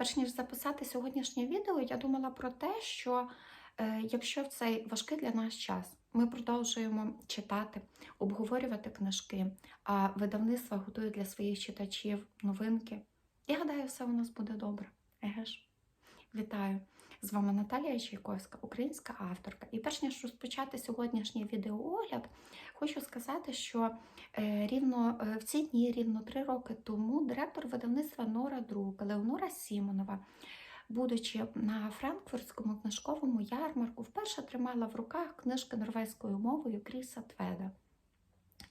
Перш ніж записати сьогоднішнє відео, я думала про те, що е, якщо в цей важкий для нас час ми продовжуємо читати, обговорювати книжки, а видавництва готують для своїх читачів новинки, я гадаю, все у нас буде добре. Еге ж? Вітаю! З вами Наталія Чайковська, українська авторка. І перш ніж розпочати сьогоднішній відеоогляд, хочу сказати, що е, рівно е, в ці дні, рівно три роки тому, директор видавництва Нора Друк, Леонора Сімонова, будучи на франкфуртському книжковому ярмарку, вперше тримала в руках книжки норвезькою мовою Кріса Тведа.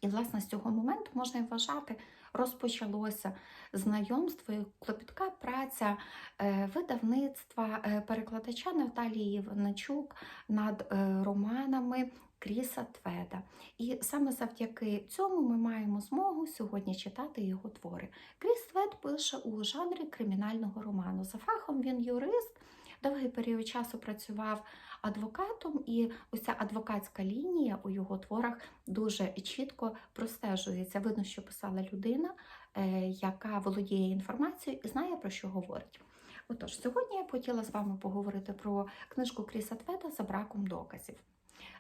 І, власне, з цього моменту можна і вважати, розпочалося знайомство і клопітка праця е, видавництва, е, перекладача Наталії Іваначук над е, романами Кріса Тведа. І саме завдяки цьому ми маємо змогу сьогодні читати його твори. Кріс Твед пише у жанрі кримінального роману. За фахом він юрист. Довгий період часу працював адвокатом, і ось ця адвокатська лінія у його творах дуже чітко простежується. Видно, що писала людина, е, яка володіє інформацією і знає, про що говорить. Отож, сьогодні я б хотіла з вами поговорити про книжку Кріса Тведа за браком доказів.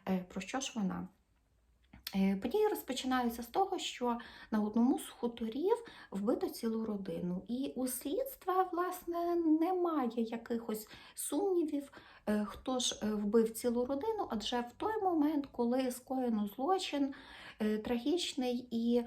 Е, Про що ж вона? Е, Події розпочинаються з того, що на одному з хуторів вбито цілу родину, і у слідства власне немає якихось сумнівів, е, хто ж е, вбив цілу родину, адже в той момент, коли скоєно злочин трагічний, і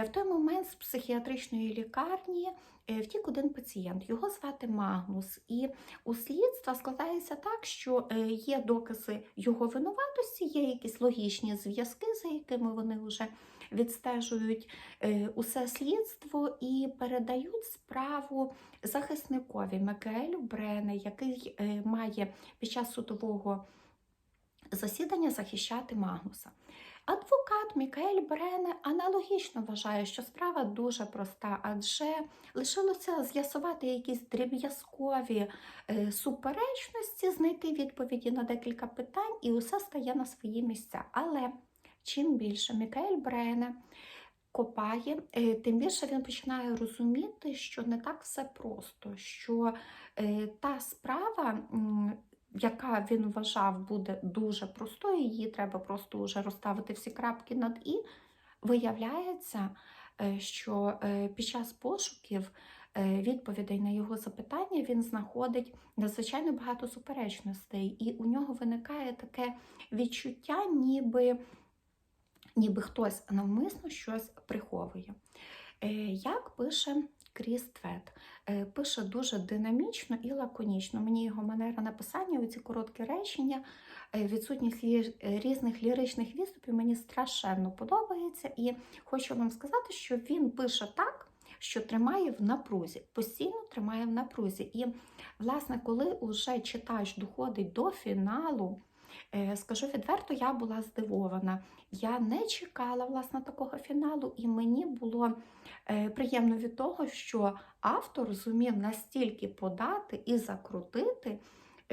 в той момент з психіатричної лікарні е, втік один пацієнт. Його звати Магнус. І у слідства складається так, що е, є докази його винуватості, є якісь логічні зв'язки, за якими вони вже відстежують е, усе слідство і передають справу захисникові Микелю Брене, який е, має під час судового засідання захищати Магнуса. Адвокат Мікаель Брене аналогічно вважає, що справа дуже проста, адже лишилося з'ясувати якісь дріб'язкові е, суперечності, знайти відповіді на декілька питань, і усе стає на свої місця. Але чим більше Мікаель Брене копає, е, тим більше він починає розуміти, що не так все просто, що е, та справа. Яка він вважав буде дуже простою, її треба просто вже розставити всі крапки над і. Виявляється, е, що е, під час пошуків е, відповідей на його запитання він знаходить надзвичайно багато суперечностей, і у нього виникає таке відчуття, ніби, ніби хтось навмисно щось приховує. Як пише Кріс Твет? Пише дуже динамічно і лаконічно. Мені його манера написання, оці короткі речення, відсутність різних ліричних відступів мені страшенно подобається. І хочу вам сказати, що він пише так, що тримає в напрузі, постійно тримає в напрузі. І, власне, коли уже читач доходить до фіналу, Скажу відверто, я була здивована. Я не чекала власне такого фіналу, і мені було приємно від того, що автор зумів настільки подати і закрутити,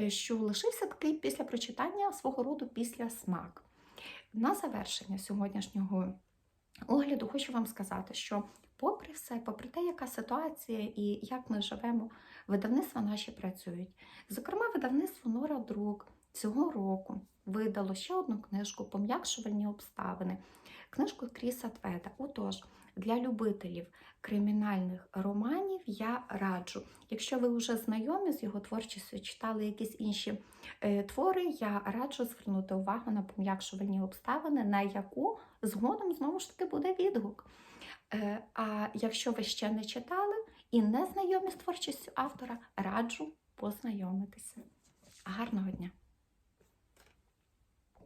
що лишився такий після прочитання свого роду після смак. На завершення сьогоднішнього огляду хочу вам сказати, що, попри все, попри те, яка ситуація і як ми живемо, видавництва наші працюють. Зокрема, видавництво Нора Друк цього року видало ще одну книжку Пом'якшувальні обставини, книжку Кріса Тведа. Отож, для любителів кримінальних романів я раджу. Якщо ви вже знайомі з його творчістю, читали якісь інші е, твори, я раджу звернути увагу на пом'якшувальні обставини, на яку згодом знову ж таки буде відгук. Е, а якщо ви ще не читали і не знайомі з творчістю автора, раджу познайомитися. Гарного дня!